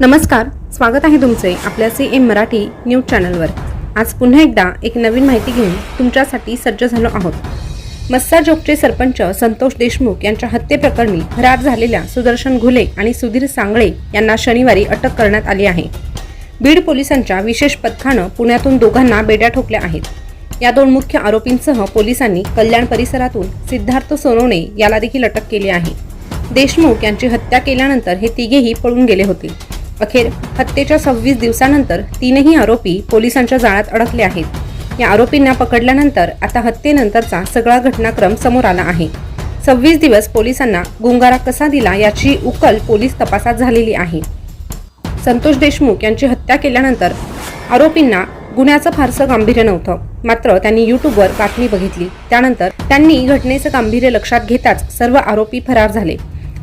नमस्कार स्वागत आहे तुमचे आपल्या सी एम मराठी न्यूज चॅनलवर. आज पुन्हा एकदा एक नवीन माहिती घेऊन तुमच्यासाठी सज्ज झालो आहोत. मस्साजोगचे सरपंच संतोष देशमुख यांच्या हत्येप्रकरणी फरार झालेल्या सुदर्शन घुले आणि सुधीर सांगळे यांना शनिवारी अटक करण्यात आली आहे. बीड पोलिसांच्या विशेष पथकानं पुण्यातून दोघांना बेड्या ठोकल्या आहेत. या दोन मुख्य आरोपींसह पोलिसांनी कल्याण परिसरातून सिद्धार्थ सोनवणे याला देखील अटक केली आहे. देशमुख यांची हत्या केल्यानंतर हे तिघेही पळून गेले होते. अखेर हत्येच्या सव्वीस दिवसानंतर तीनही आरोपी पोलिसांच्या जाळ्यात अडकले आहेत. या आरोपींना पकडल्यानंतर आता हत्येनंतरचा सगळा घटनाक्रम समोर आला आहे. सव्वीस दिवस पोलिसांना गुंगारा कसा दिला याची उकल पोलीस तपासात झालेली आहे. संतोष देशमुख यांची हत्या केल्यानंतर आरोपींना गुन्ह्याचं फारसं गांभीर्य नव्हतं. मात्र त्यांनी युट्यूबवर बातमी बघितली. त्यानंतर त्यांनी घटनेचं गांभीर्य लक्षात घेताच सर्व आरोपी फरार झाले.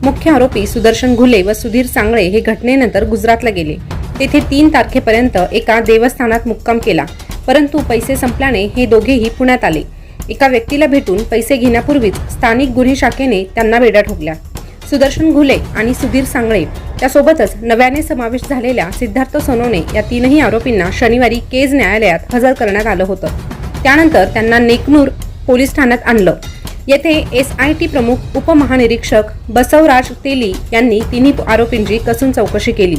मुख्य आरोपी सुदर्शन घुले व सुधीर सांगळे हे घटनेनंतर गुजरातला गेले. तेथे तीन तारखेपर्यंत एका देवस्थानात मुक्काम केला. परंतु पैसे संपल्याने हे दोघेही पुण्यात आले. एका व्यक्तीला भेटून पैसे घेण्यापूर्वीच स्थानिक गुन्हे शाखेने त्यांना बेड्या ठोकल्या. सुदर्शन घुले आणि सुधीर सांगळे त्यासोबतच नव्याने समावेश झालेल्या सिद्धार्थ सोनोने या तीनही आरोपींना शनिवारी केज न्यायालयात हजर करण्यात आलं होतं. त्यानंतर त्यांना नेकनूर पोलीस ठाण्यात आणलं. येथे एस आय टी प्रमुख उपमहानिरीक्षक बसवराज तेली यांनी तिन्ही आरोपींची कसून चौकशी केली.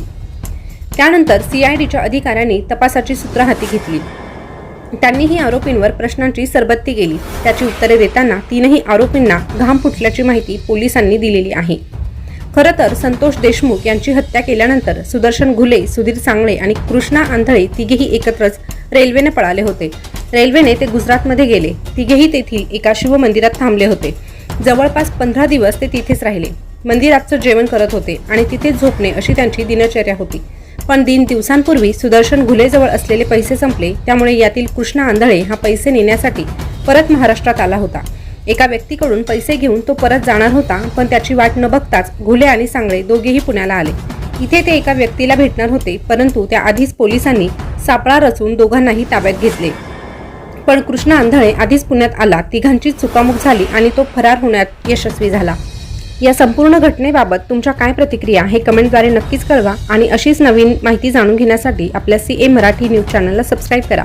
त्यानंतर सीआयडीच्या अधिकाऱ्यांनी तपासाची सूत्र हाती घेतली. त्यांनीही आरोपींवर प्रश्नांची सरबत्ती केली. त्याची उत्तरे देताना तीनही आरोपींना घाम फुटल्याची माहिती पोलिसांनी दिलेली आहे. खरं तर संतोष देशमुख यांची हत्या केल्यानंतर सुदर्शन घुले सुधीर सांगळे आणि कृष्णा आंधळे तिघेही एकत्रच रेल्वेने पळाले होते. रेल्वेने ते गुजरातमध्ये गेले. तिघेही तेथील एका शिवमंदिरात थांबले होते. जवळपास पंधरा दिवस ते तिथेच राहिले. मंदिराचं जेवण करत होते आणि तिथेच झोपणे अशी त्यांची दिनचर्या होती. पण दिन दिवसांपूर्वी सुदर्शन घुलेजवळ असलेले पैसे संपले त्यामुळे यातील कृष्णा आंधळे हा पैसे नेण्यासाठी परत महाराष्ट्रात आला होता. एका व्यक्तीकडून पैसे घेऊन तो परत जाणार होता पण त्याची वाट न बघताच घुले आणि सांगळे दोघेही पुण्याला आले. इथे ते एका व्यक्तीला भेटणार होते परंतु त्याआधीच पोलिसांनी सापळा रचून दोघांनाही ताब्यात घेतले. पण कृष्णा आंधळे आधीच पुण्यात आला तिघांची चुकामुक झाली आणि तो फरार होण्यात यशस्वी झाला. या संपूर्ण घटनेबाबत तुमच्या काय प्रतिक्रिया हे कमेंटद्वारे नक्कीच कळवा आणि अशीच नवीन माहिती जाणून घेण्यासाठी आपल्या सी ए मराठी न्यूज चॅनलला सबस्क्राईब करा.